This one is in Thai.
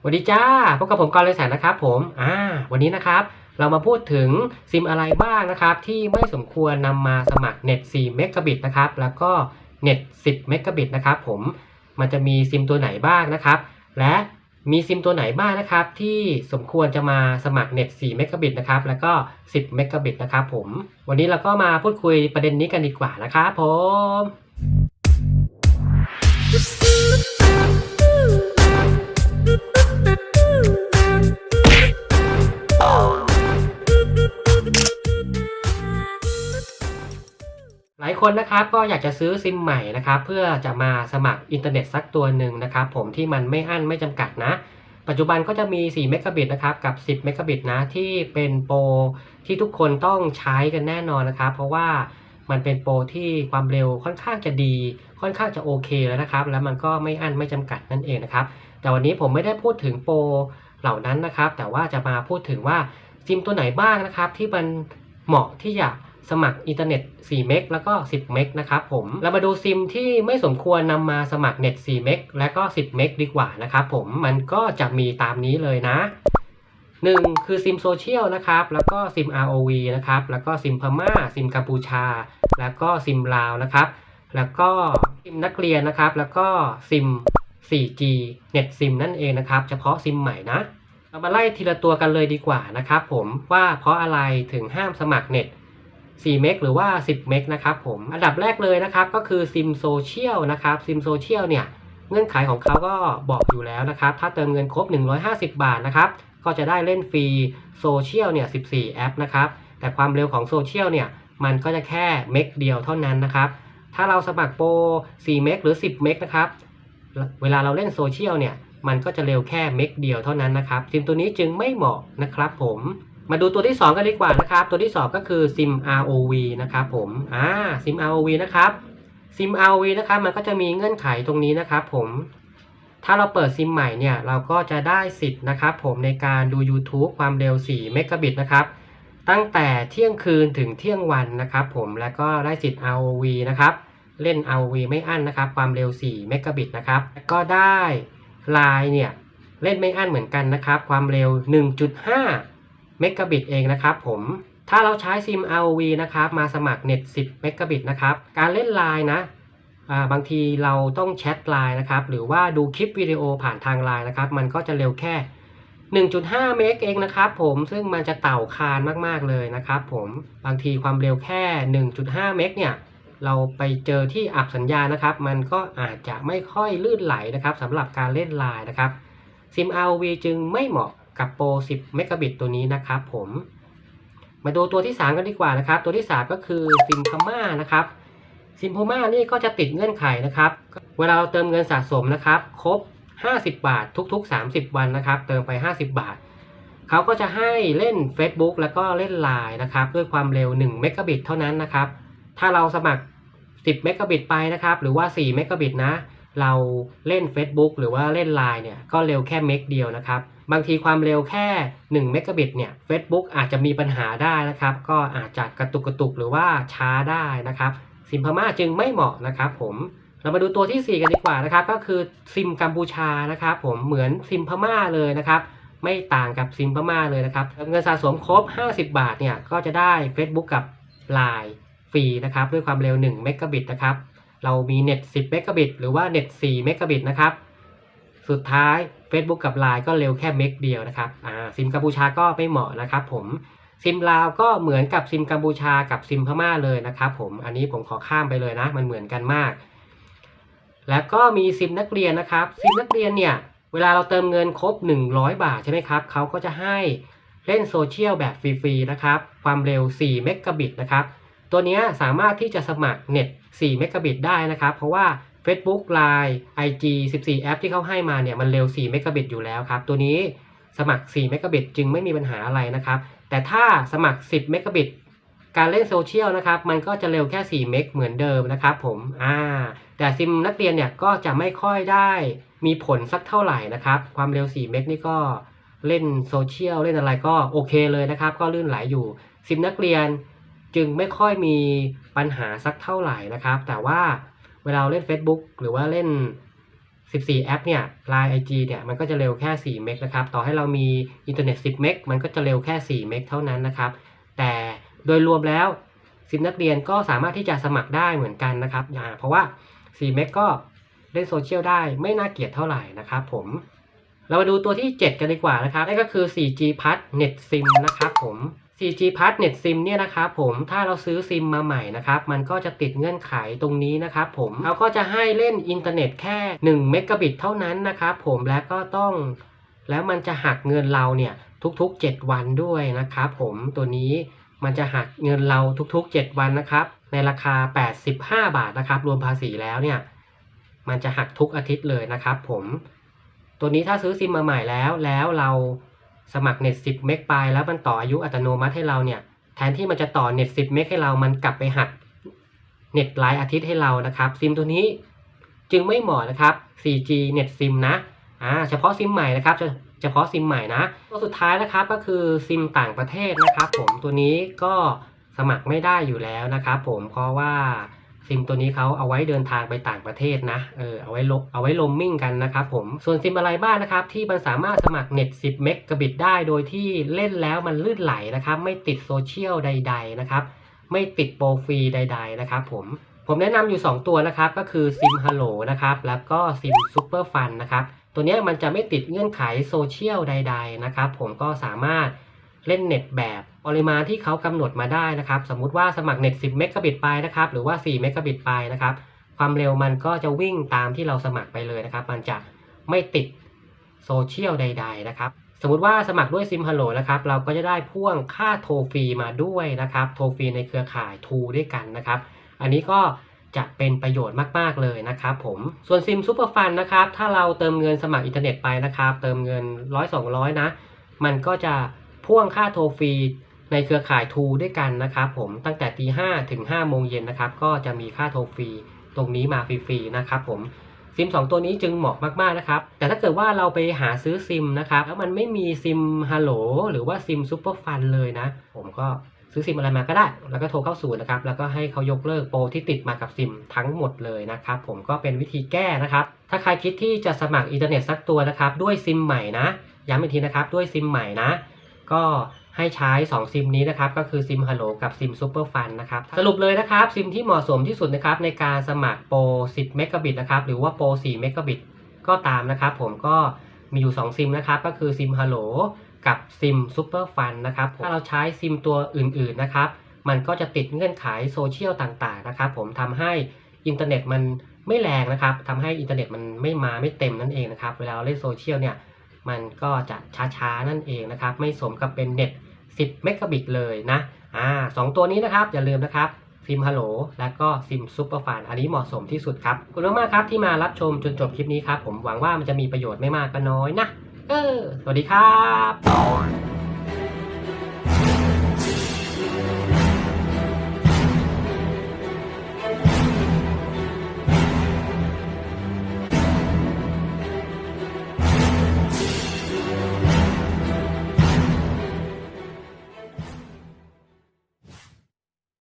สวัสดีจ้าพบกับผมกรเลยแสนนะครับผมอ่าวันนี้นะครับ เรามาพูดถึงซิมอะไรบ้างนะครับ ที่ไม่สมควรนำมาสมัครเน็ต4เมกะบิตนะครับ แล้วก็เน็ต10เมกะบิตนะครับผมมันจะมีซิมตัวไหนบ้างนะครับ และมีซิมตัวไหนบ้างนะครับ ที่สมควรจะมาสมัครเน็ต4เมกะบิตนะครับ แล้วก็ 10เมกะบิตนะครับผม วันนี้เราก็มาพูดคุยประเด็นนี้กันดีกว่านะครับผมายคนนะครับก็อยากจะซื้อซิมใหม่นะครับเพื่อจะมาสมัครอินเทอร์เน็ตสักตัวหนึ่งนะครับผมที่มันไม่อั้นไม่จำกัดนะ ปัจจุบันก็จะมี 4 เมกะบิตนะครับกับ 10 เมกะบิตนะที่เป็นโปรที่ทุกคนต้องใช้กันแน่นอนนะครับ เพราะว่ามันเป็นโปรที่ความเร็วค่อนข้างจะดี ค่อนข้างจะโอเคแล้วนะครับ แล้วมันก็ไม่อั้นไม่จำกัดนั่นเองนะครับ แต่วันนี้ผมไม่ได้พูดถึงโปรเหล่านั้นนะครับ แต่ว่าจะมาพูดถึงว่าซิมตัวไหนบ้างนะครับ ที่มันเหมาะที่จะ สมัครอินเทอร์เน็ต 4 เมกแล้วก็ 10 เมกนะครับผม เรามาดูซิมที่ไม่สมควรนำมาสมัครเน็ต 4 เมกและก็ 10 เมกดีกว่านะครับผม มันก็จะมีตามนี้เลยนะ 1 คือซิมโซเชียลนะครับ แล้วก็ซิม ROV นะครับ แล้วก็ซิมพม่า ซิมกัมพูชา แล้วก็ซิมลาวนะครับ แล้วก็ซิมนักเรียนนะครับ แล้วก็ซิม 4G เน็ตซิมนั่นเองนะครับ เฉพาะซิมใหม่นะ เรามาไล่ทีละตัวกันเลยดีกว่านะครับผมว่าเพราะอะไรถึงห้ามสมัครเน็ต 4 เมกหรือว่า 10 เมกนะครับผม อันดับแรกเลยนะครับก็คือซิมโซเชียลนะครับซิมโซเชียลเนี่ยเงื่อนไขของเขาก็บอกอยู่แล้วนะครับ ถ้าเติมเงินครบ 150 บาทนะครับ ก็จะได้เล่นฟรีโซเชียลเนี่ย 14 แอปนะครับ แต่ความเร็วของโซเชียลเนี่ย มันก็จะแค่เมกเดียวเท่านั้นนะครับ ถ้าเราสมัครโปร 4 เมกหรือ 10 เมกนะครับ เวลาเราเล่นโซเชียลเนี่ย มันก็จะเร็วแค่เมกเดียวเท่านั้นนะครับซิมตัวนี้จึงไม่เหมาะนะครับผม มาดูตัวที่ 2 กันดีกว่านะครับ ตัวที่ 2 ก็คือซิม ROV นะครับผมอ่าซิม ROV นะครับซิม ROV นะครับมันก็จะมีเงื่อนไขตรงนี้นะครับผมถ้าเราเปิดซิมใหม่เนี่ยเราก็จะได้สิทธิ์นะครับผมในการดู YouTube ความเร็ว 4 เมกะบิตนะครับตั้งแต่เที่ยงคืนถึงเที่ยงวันนะครับผมแล้วก็ได้สิทธิ์ ROV นะครับเล่น ROV ไม่อั้นนะครับความเร็ว 4 เมกะบิตนะครับก็ได้ไลน์เนี่ยเล่นไม่อั้นเหมือนกันนะครับความเร็ว 1.5 เมกะบิตเองนะครับผมถ้าเราใช้ซิม ROV นะครับมาสมัครเน็ต10เมกะบิตนะครับการเล่นไลน์นะบางทีเราต้องแชทไลน์นะครับหรือว่าดูคลิปวิดีโอผ่านทางไลน์นะครับมันก็จะเร็วแค่ 1.5 เมกเองนะครับผมซึ่งมันจะเต่าคานมากๆเลยนะครับผมบางทีความเร็วแค่ 1.5 เมกเนี่ยเราไปเจอที่อับสัญญาณนะครับ มันก็อาจจะไม่ค่อยลื่นไหลนะครับสำหรับการเล่นไลน์นะครับซิม ROV จึงไม่เหมาะ กับโปร 10 เมกะบิตตัวนี้นะครับผม มาดูตัวที่ 3 กันดีกว่านะครับ ตัวที่ 3 ก็คือซิมพม่านะครับซิมพม่านี่ก็จะติดเงื่อนไขนะครับ เวลาเราเติมเงินสะสมนะครับ ครบ 50 บาททุกๆ 30 วันนะครับ เติมไป 50 บาท เขาก็จะให้เล่น Facebook แล้วก็เล่น Line นะครับ ด้วยความเร็ว1เมกะบิตเท่านั้นนะครับ ถ้าเราสมัคร 10 เมกะบิตไปนะครับ หรือว่า 4 เมกะบิตนะ เราเล่น Facebook หรือว่าเล่น Line เนี่ยก็เร็วแค่เมกเดียวนะครับ บางทีความเร็วแค่1เมกะบิตเนี่ย Facebook อาจจะมีปัญหาได้นะครับ ก็อาจจะกระตุกกระตุกหรือว่าช้าได้นะครับซิมพม่าจึงไม่เหมาะนะครับผมเรามาดูตัวที่ 4 กันดีกว่านะครับ ก็คือซิมกัมพูชานะครับผมเหมือนซิมพม่าเลยนะครับ ไม่ต่างกับซิมพม่าเลยนะครับเงินสะสมครบ 50 บาทเนี่ยก็จะได้ Facebook กับ Line ฟรีนะครับด้วยความเร็ว1เมกะบิตนะครับ เรามีเน็ต10เมกะบิตหรือว่าเน็ต4เมกะบิตนะครับ สุดท้าย Facebook กับ Line ก็เร็วแค่เมกเดียวนะครับอ่าซิมกัมพูชาก็ไม่เหมาะนะครับผมซิมลาวก็เหมือนกับซิมกัมพูชากับซิมพม่าเลยนะครับผมอันนี้ผมขอข้ามไปเลยนะ มันเหมือนกันมาก แล้วก็มีซิมนักเรียนนะครับซิมนักเรียนเนี่ยเวลาเราเติมเงินครบ 100 บาทใช่ไหมครับเขาก็จะให้เล่นโซเชียลแบบฟรีๆนะครับ ความเร็ว 4 เมกะบิตนะครับ ตัวนี้สามารถที่จะสมัครเน็ต4เมกะบิตได้นะครับ เพราะว่า Facebook Line IG 14 แอปที่เขาให้มาเนี่ยมันเร็ว4เมกะบิตอยู่แล้วครับ ตัวนี้สมัคร4เมกะบิตจึงไม่มีปัญหาอะไรนะครับ แต่ถ้าสมัคร 10เมกะบิตการเล่นโซเชียลนะครับมันก็จะเร็วแค่ 4 เมกเหมือนเดิมนะครับผมอ่าแต่ซิมนักเรียนเนี่ยก็จะไม่ค่อยได้มีผลสักเท่าไหร่นะครับ ความเร็ว 4 เมกนี่ก็เล่นโซเชียลเล่นอะไรก็โอเคเลยนะครับ ก็ลื่นไหลอยู่ซิมนักเรียน จึงไม่ค่อยมีปัญหาสักเท่าไหร่นะครับ แต่ว่าเวลาเล่น Facebook หรือว่าเล่น 14 แอปเนี่ย Line IG เนี่ย มันก็จะเร็วแค่ 4 เมกนะครับ ต่อให้เรามีอินเทอร์เน็ต 10 เมก มันก็จะเร็วแค่ 4 เมกเท่านั้นนะครับ แต่โดยรวมแล้วซิมนักเรียนก็สามารถที่จะสมัครได้เหมือนกันนะครับอ่าเพราะว่า 4 เมกก็เล่นโซเชียลได้ไม่น่าเกลียดเท่าไหร่นะครับผม เรามาดูตัวที่ 7 กันดีกว่านะครับนั่นก็คือ 4G Plus Net SIM นะครับผม 4G Plus Net SIM เนี่ยนะครับผมถ้าเราซื้อซิมมาใหม่นะครับมันก็จะติดเงื่อนไขตรงนี้นะครับผมเขาก็จะให้เล่นอินเทอร์เน็ตแค่1เมกะบิตเท่านั้นนะครับผมแล้วก็ต้อง แล้วมันจะหักเงินเราเนี่ยทุกๆ 7 วันด้วยนะครับผมตัวนี้มันจะหักเงินเราทุกๆ 7 วันนะครับในราคา 85 บาทนะครับรวมภาษีแล้วเนี่ยมันจะหักทุกอาทิตย์เลยนะครับผมตัวนี้ถ้าซื้อซิมมาใหม่แล้วแล้วเรา สมัครเน็ต10เมกไปแล้วมันต่ออายุอัตโนมัติให้เราเนี่ย แทนที่มันจะต่อเน็ต10เมกให้เรา มันกลับไปหักเน็ตรายอาทิตย์ให้เรานะครับ ซิมตัวนี้จึงไม่เหมาะนะครับ 4G เน็ตซิมนะ อ่า เฉพาะซิมใหม่นะครับเฉพาะซิมใหม่นะ ตัวสุดท้ายนะครับก็คือซิมต่างประเทศนะครับ ผมตัวนี้ก็สมัครไม่ได้อยู่แล้วนะครับ ผมเพราะว่า ซิมตัวนี้เขาเอาไว้เดินทางไปต่างประเทศนะ เออ เอาไว้ลบเอาไว้ลมมิ่งกันนะครับผม ส่วนซิมอะไรบ้างนะครับ ที่มันสามารถสมัครเน็ต 10 เมกะบิตได้ โดยที่เล่นแล้วมันลื่นไหลนะครับ ไม่ติดโซเชียลใด ๆ นะครับ ไม่ติดโปรฟรีใด ๆ นะครับผม ผมแนะนำอยู่ 2 ตัวนะครับ ก็คือซิมฮัลโหลนะครับ แล้วก็ซิมซูเปอร์ฟันนะครับ ตัวนี้มันจะไม่ติดเงื่อนไขโซเชียลใด ๆ นะครับ ผมก็สามารถ เล่นเน็ตแบบปริมาณที่เขากำหนดมาได้นะครับ สมมุติว่าสมัครเน็ต 10 เมกะบิตไปนะครับ หรือว่า 4 เมกะบิตไปนะครับ ความเร็วมันก็จะวิ่งตามที่เราสมัครไปเลยนะครับ มันจะไม่ติดโซเชียลใด ๆ นะครับ สมมุติว่าสมัครด้วยซิมฮัลโหลนะครับ เราก็จะได้พ่วงค่าโทรฟรีมาด้วยนะครับ โทรฟรีในเครือข่ายทูด้วยกันนะครับ อันนี้ก็จะเป็นประโยชน์มาก ๆ เลยนะครับผม ส่วนซิมซูเปอร์ฟันนะครับ ถ้าเราเติมเงินสมัครอินเทอร์เน็ตไปนะครับ เติมเงิน100 200นะ มันก็จะ พ่วงค่าโทรฟรีในเครือข่ายทูด้วยกันนะครับผมตั้งแต่ตีห้ถึง5โมงเย็นนะครับก็จะมีค่าโทรฟรีตรงนี้มาฟรีๆนะครับผมซิม 2 ตัวนี้จึงเหมาะมากๆนะครับ แต่ถ้าเกิดว่าเราไปหาซื้อซิมนะครับ แล้วมันไม่มีซิมฮัลโหลหรือว่าซิมซูเปอร์ฟันเลยนะ ผมก็ซื้อซิมอะไรมาก็ได้ แล้วก็โทรเข้าศูนย์นะครับ แล้วก็ให้เขายกเลิกโปรที่ติดมากับซิมทั้งหมดเลยนะครับ ผมก็เป็นวิธีแก้นะครับ ถ้าใครคิดที่จะสมัครอินเทอร์เน็ตสักตัวนะครับ ด้วยซิมใหม่นะ ย้ำอีกทีนะครับ ด้วยซิมใหม่นะ ก็ให้ใช้ 2 ซิมนี้นะครับ ก็คือซิมฮัลโหลกับซิมซูเปอร์ฟันนะครับ สรุปเลยนะครับ ซิมที่เหมาะสมที่สุดนะครับ ในการสมัครโปร 10 เมกะบิตนะครับ หรือว่าโปร 4 เมกะบิตก็ตามนะครับ ผมก็มีอยู่ 2 ซิมนะครับ ก็คือซิมฮัลโหลกับซิมซูเปอร์ฟันนะครับถ้าเราใช้ซิมตัวอื่นๆนะครับ มันก็จะติดเงื่อนไขโซเชียลต่างๆนะครับ ผมทำให้อินเทอร์เน็ตมันไม่แรงนะครับทำให้อินเทอร์เน็ตมันไม่มาไม่เต็มนั่นเองนะครับ เวลาเราเล่นโซเชียลเนี่ย มันก็จะช้าๆ นั่นเองนะครับ ไม่สมกับเป็นเน็ต 10 เมกะบิตเลยนะอ่าสองตัวนี้นะครับ อย่าลืมนะครับซิมฮัลโหลและก็ซิมซูเปอร์ฟานอันนี้เหมาะสมที่สุดครับขอบคุณมากครับที่มารับชมจนจบคลิปนี้ครับ ผมหวังว่ามันจะมีประโยชน์ไม่มากก็น้อยนะเออสวัสดีครับ